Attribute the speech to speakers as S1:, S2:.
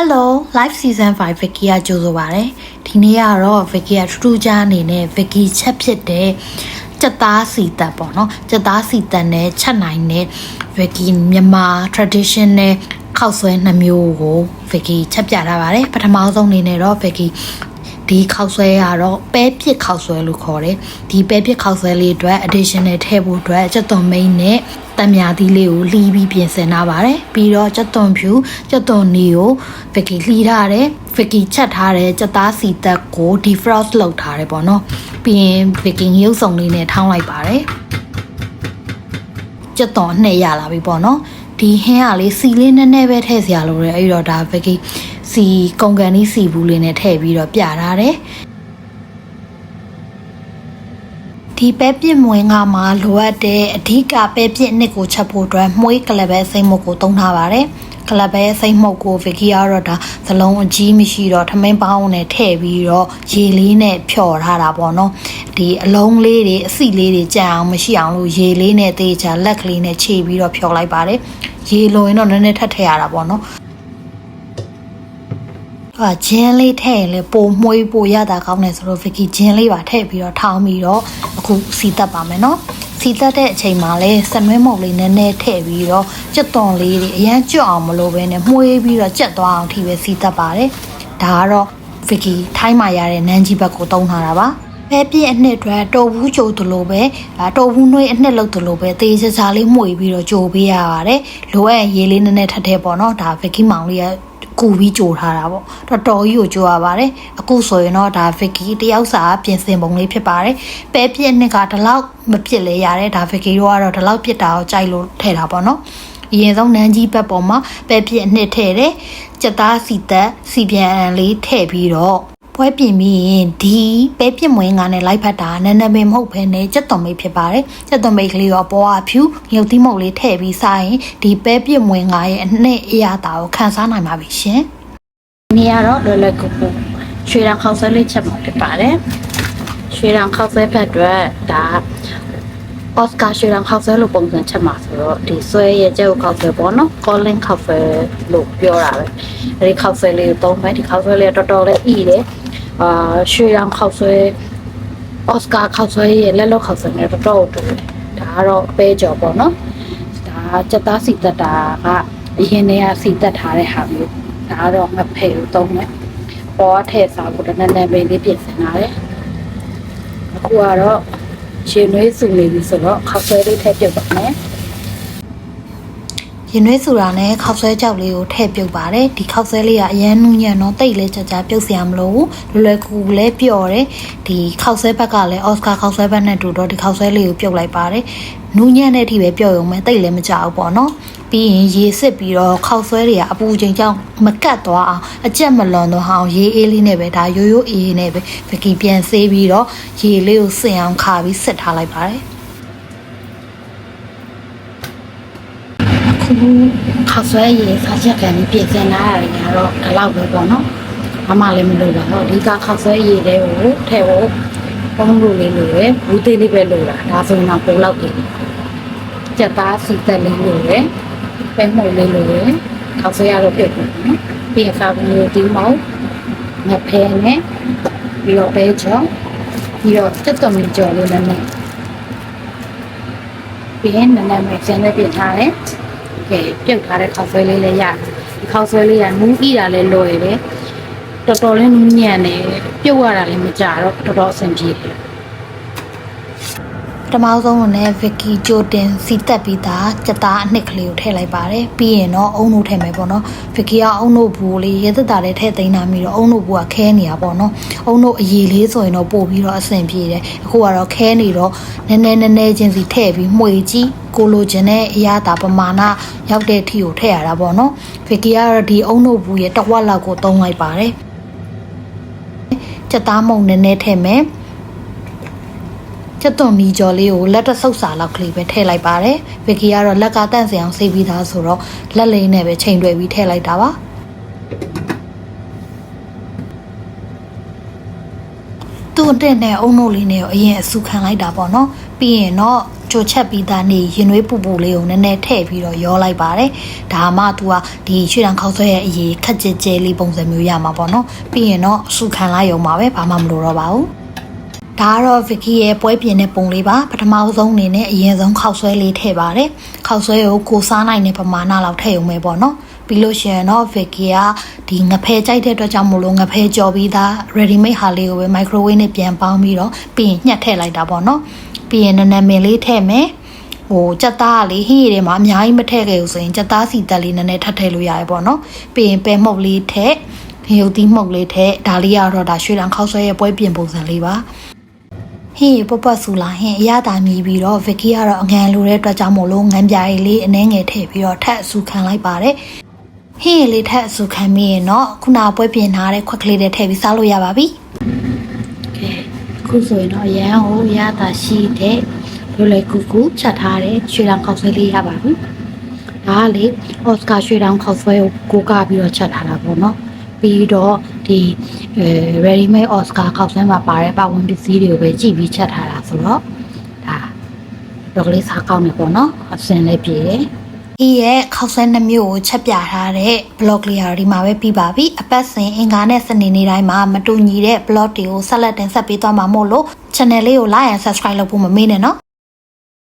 S1: Hello live season 5 Vicky ကကြိုဆိုပါရယ်ဒီနေ့ကတော့ Vicky ကထူးထူးခြားအနေနဲ့ Vicky ချက်ဖြစ်တဲ့စက်သားစီတက်ပေါ့နော်စက်သားစီတက်နဲ့ချက်နိုင်တဲ့ Vicky မြန်မာ traditional ခောက်ဆွဲနှမျိုးကို Vicky ချက်ပြထားပါတယ်ပထမဆုံးအနေနဲ့တော့ Vicky ဒီခောက်ဆွဲကတော့ပဲပစ်ခောက်ဆွဲလို့ခေါ်တယ်ဒီပဲပစ်ခောက်ဆွဲလေးအတွက် additional ထည့်ဖို့အတွက်စက်သွန်မိန်နဲ့တံမြာသီးလေးကိုလှီးပြီးပြင်ဆင်ထားပါတယ်ပြီးတော့စက်သွန်ဖြူစက်သွန်နီကို Vicky လှီးထားတယ် Vicky ချက်ထားတဲ့စက်သားစီတက်ကို defrost လုပ်ထားတယ်ပေါ့နော်ပြီးရင် Vicky ရုပ်စုံလေးနဲ့ထောင်းလိုက်ပါတယ်စက်သွန်နဲ့ရလာပြီပေါ့နော် ဒီဟင်းကလေးစီလေးနည်းနည်းပဲထည့်စရာလိုတယ်အဲ့တော့ဒါ Vicky စီကုန်ကန်လေးစီဘူးလေးနဲ့ထည့်ပြီးတော့ပြထားတယ် ဒီပဲပြစ်မွေးငါမှာလိုအပ်တဲ့အဓိကပဲပြစ်နှစ်ကိုချက်ဖို့အတွက်မှုေးကလပဲစိမ့်မုတ်ကိုသုံးထားပါတယ်ကလပဲစိမ့်မုတ်ကိုဗီကီယာတော့ဒါသလုံးအကြီးမရှိတော့ထမင်းပေါင်းနဲ့ထည့်ပြီးတော့ရေလေးနဲ့ဖြော်ထားတာပေါ့နော်ဒီအလုံးလေးတွေအစီလေးတွေကြံအောင်မရှိအောင်လို့ရေလေးနဲ့တေးချာလက်ကလေးနဲ့ခြေပြီးတော့ဖြော်လိုက်ပါတယ်ရေလိုရင်တော့နည်းနည်းထပ်ထည့်ရတာပေါ့နော် အာဂျင်းလေးထည့်ရင်လေပိုမှုေးပိုရတာကောင်းတယ်ဆိုတော့ဗီကီဂျင်းလေးပါထည့်ပြီးတော့ထောင်းပြီးတော့အခုစီတက်ပါမယ်နော်စီတက်တဲ့အချိန်မှာလဲစနွဲမုတ်လေးနည်းနည်းထည့်ပြီးတော့ကြက်သွန်လေးတွေအရန်ကြွအောင်မလို့ပဲနဲ့မှုေးပြီးတော့ကြက်သွားအောင်ထိပဲစီတက်ပါတယ်ဒါကတော့ဗီကီထိုင်းမှာရတဲ့နန်းကြီးဘက်ကိုတုံးထားတာပါပဲပြည့်အနှစ်အတွက်တော်ဘူးကြိုတလို့ပဲတော်ဘူးနှွေးအနှစ်လောက်တလို့ပဲတေးချာချာလေးမှုေးပြီးတော့ကြိုပေးရပါတယ်လိုအပ်ရင်ရေလေးနည်းနည်းထပ်ထည့်ပေါ့နော်ဒါဗီကီမောင်လေးက ကူပြီးကြိုထားတာပေါ့တော်တော်ကြီးကိုကြိုရပါတယ်အခုဆိုရင်တော့ဒါဗစ်ကီတယောက်စာပြင်ဆင်ပုံလေးဖြစ်ပါတယ်ပဲပြစ်နှစ်ကဒီလောက်မပြစ်လဲရတယ်ဒါဗစ်ကီတို့ကတော့ဒီလောက်ပြစ်တာကိုကြိုက်လို့ထည့်တာပေါ့နော်အရင်ဆုံးနန်းကြီးဘက်ပေါ်မှာပဲပြစ်နှစ်ထည့်တယ်စက်သားစီသက်စီပြန်အန်လေးထည့်ပြီးတော့ ပွဲပြင်ပြီးရင်ဒီပဲပြစ်မွေးငါနဲ့လိုက်ဖက်တာနန်းနမင်မဟုတ်ဘဲနဲ့စက်သွန်မိတ်ဖြစ်ပါတယ်စက်သွန်မိတ်ကလေးရောပေါ်အဖြူရုပ်သီးမုတ်လေးထည့်ပြီးစားရင်ဒီပဲပြစ်မွေးငါရဲ့အနှစ်အရာတာကိုခန်းစားနိုင်ပါပြီရှင်ဒီနေ့ကတော့လွယ်လွယ်ကူကူရွှေရံခေါက်ဆွဲလေးချက်မှာဖြစ်ပါတယ်ရွှေရံခေါက်ဆွဲဖက်အတွက်ဒါအော်စကာရွှေရံခေါက်ဆွဲလို့ပုံစံချက်မှာဆိုတော့ဒီဆွဲရဲ့ကျဲကိုခေါက်ဆွဲပေါ့နော်ကောလင်းခေါက်ဆွဲလို့ပြောတာပဲအဲဒီခေါက်ဆွဲလေးကိုသုံးမယ်ဒီခေါက်ဆွဲလေးကတော်တော်လေးဤတယ် အာရွှေရံခေါက်ဆွဲအော်စကာခေါက်ဆွဲရဲ့လက်လောက်ခေါက်ဆွဲနဲ့တော်တော်တူတယ်ဒါကတော့ပဲကြော်ပေါ့နော်ဒါစက်သားစီတက်တာကအရင်တည်းကစီတက်ထားတဲ့ဟာမျိုးဒါကတော့ငဖယ်ကိုသုံးတယ်ပေါ်ထည့်စားဖို့တနည်းနည်းပဲလေးပြင်ဆင်လာတယ်အခုကတော့ရှင်နွေးစုနေပြီဆိုတော့ခောက်ဆွဲလေးထည့်ပြုတ်ပါမယ် ရင်နွေးစုတာနဲ့ခောက်ဆွဲကြောက်လေးကိုထည့်ပြုတ်ပါတယ်ဒီခောက်ဆွဲလေးကအရန်နူးညံ့တော့တိတ်လဲကြကြပြုတ်စရာမလိုဘူးလွယ်လွယ်ကူကူလဲပျော်တယ်ဒီခောက်ဆွဲဘက်ကလည်းအော်စကာခောက်ဆွဲဘက်နဲ့တူတော့ဒီခောက်ဆွဲလေးကိုပြုတ်လိုက်ပါတယ်နူးညံ့တဲ့အထိပဲပျော်ရုံပဲတိတ်လဲမကြဘူးပေါ့နော်ပြီးရင်ရေစစ်ပြီးတော့ခောက်ဆွဲတွေကအပူချိန်ကြောင့်မကတ်သွားအောင်အကြက်မလွန်တော့အောင်ရေအေးလေးနဲ့ပဲဒါရိုးရိုးအေးအေးနဲ့ပဲဗကီပြန်ဆေးပြီးတော့ရေလေးကိုစင်အောင်ခါပြီးစစ်ထားလိုက်ပါတယ် အခုခောက်ဆွဲရေစားချက်ကန်ပြီးပြင်ဆင်လာရတယ်ကတော့ဒီလောက်ပဲပေါ့နော်မမလည်းမလို့ပါတော့ဒီကခောက်ဆွဲရေတွေကိုထည့်ဖို့ပုံလို့လေးလိုရယ်ဘူးသေးလေးပဲလိုတာဒါဆိုရင်တော့ပုံလောက်တယ်ကြက်သားစီတက်လေးလိုရယ်ပဲမှုတ်လေးလိုရယ်ခောက်ဆွဲရတော့ပြုတ်တယ်နော်ပြီးရင်စာမျိုးဒီမောင်းငဖဲနဲ့ပြီးတော့ပဲချောပြီးတော့တက်တော်မီကြော်လေးနဲ့ပြီးရင်နည်းနည်းမဲ့ကျန်တဲ့ပြင်ထားတယ် ကဲပြုတ်ထားတဲ့ခောက်ဆွဲလေးလည်းရတယ်ဒီခောက်ဆွဲလေးကနူးဤတာလည်းလွယ်တယ်တော်တော်လေးနူးညံ့တယ်ပြုတ်ရတာလည်းမကြတော့တော်တော်အဆင်ပြေတယ်ပထမဆုံးကလည်း Vicky ဂျိုတင်စီတက်ပြီးသားစက်သားအနှစ်ကလေးကိုထည့်လိုက်ပါတယ်ပြီးရင်တော့အုံတို့ထည့်မယ်ပေါ့နော် Vicky ကအုံတို့ဘူးလေးရဲသက်တာလေးထည့်သိမ်းတာပြီးတော့အုံတို့ဘူးကခဲနေတာပေါ့နော်အုံတို့အည်လေးဆိုရင်တော့ပို့ပြီးတော့အဆင်ပြေတယ်အခုကတော့ခဲနေတော့နည်းနည်းနည်းနည်းချင်းစီထည့်ပြီးမှွေကြီး ကိုလိုချင်တဲ့အရာတာပမာဏရောက်တဲ့အထိကိုထည့်ရတာပေါ့နော် Vicky ကတော့ဒီအုံတို့ဘူးရဲ့တစ်ဝက်လောက်ကိုသုံးလိုက်ပါတယ်စက်သားမုံနည်းနည်းထည့်မယ်ကျက်သွန်မီကျော်လေးကိုလက်တဆုပ်စာလောက်ကလေးပဲထည့်လိုက်ပါတယ်။ဗီကီကတော့လက်ကတန့်စင်အောင်ဆေးပြီးသားဆိုတော့လက်လေးနဲ့ပဲချိန်တွယ်ပြီးထည့်လိုက်တာပါ။သူ့အတက်နဲ့အုံနို့လေးနဲ့ကိုအရင်အဆူခံလိုက်တာပေါ့နော်။ပြီးရင်တော့ ကြိုချက်ပြီးသားနေရင်နွေးပူပူလေးကိုနည်းနည်းထည့်ပြီးတော့ရောလိုက်ပါတယ်ဒါမှသူကဒီရွှေတံခောက်ဆွဲရဲ့အရေးခက်ကြဲကြဲလေးပုံစံမျိုးရမှာပေါ့နော်ပြီးရင်တော့စုခံလိုက်ရုံပါပဲဘာမှမလိုတော့ပါဘူးဒါကတော့ Vicky ရဲ့ပွဲပြင်တဲ့ပုံလေးပါပထမဆုံးအနေနဲ့အရင်ဆုံးခောက်ဆွဲလေးထည့်ပါတယ်ခောက်ဆွဲကိုကိုစားနိုင်တဲ့ပမာဏလောက်ထည့်ရုံပဲပေါ့နော်ပြီးလို့ရှိရင်တော့ Vicky ကဒီငဖဲကြိုက်တဲ့အတွက်ကြောင့်မို့လို့ငဖဲကြော်ပြီးသား ready made ဟာလေးကိုပဲ microwave နဲ့ပြန်ပေါင်းပြီးတော့ပြီးရင်ညှက်ထည့်လိုက်တာပေါ့နော် ပြီးရင်နည်းနည်းမင်းလေးထည့်မယ်ဟိုကြက်သားကလေဟင်းရည်ထဲမှာအများကြီးမထည့်ခဲ့ဘူးဆိုရင်ကြက်သားစီတက်လေးနည်းနည်းထပ်ထည့်လို့ရတယ်ပေါ့နော်ပြီးရင်ပဲမှုတ်လေးထည့်ရုပ်သီးမှုတ်လေးထည့်ဒါလေးကတော့ဒါရွှေတံခောက်ဆွဲရဲ့ပွဲပြင်ပုံစံလေးပါဟင်းပပဆူလာဟင်းအရသာမြည်ပြီးတော့ဗစ်ကီကတော့အငံလိုတဲ့အတွက်ကြောင့်မို့လို့ငံပြားရည်လေးအနှဲငယ်ထည့်ပြီးတော့ထပ်အဆူခံလိုက်ပါတယ်ဟင်းရည်လေးထပ်အဆူခံပြီးရင်တော့ခုနပွဲပြင်ထားတဲ့ခွက်ကလေးတွေထည့်ပြီးစားလို့ရပါပြီကဲ ခုဆိုရင်တော့အရန်ဟိုအရသာရှိတဲ့လွယ်လွယ်ကူကူချက်ထားတဲ့ရွှေလောင်ခောက်ဆွဲလေးရပါပြီဒါကလေအော်စကာရွှေလောင်ခောက်ဆွဲကိုကိုကပြီးတော့ချက်ထားတာပေါ့နော်ပြီးတော့ဒီအဲ ready made Oscar ခောက်ဆွဲမှာပါတဲ့ပတ်ဝန်းပစ္စည်းတွေကိုပဲကြည့်ပြီးချက်ထားတာဆိုတော့ဒါတော့ကလေးစားကောင်းနေပေါ့နော်အစင်လေးပြေတယ် ဒီရဲ့ခောက်ဆွဲနှမျိုးကိုချက်ပြထားတဲ့ blog လေးဟာဒီမှာပဲပြီးပါပြီအပတ်စဉ်အင်္ဂါနဲ့စနေနေ့တိုင်းမှာမတူညီတဲ့ blog တွေကိုဆက်လက်တင်ဆက်ပေးသွားမှာမို့လို့ channel လေးကို like and subscribe လုပ်ဖို့မမေ့နဲ့နော်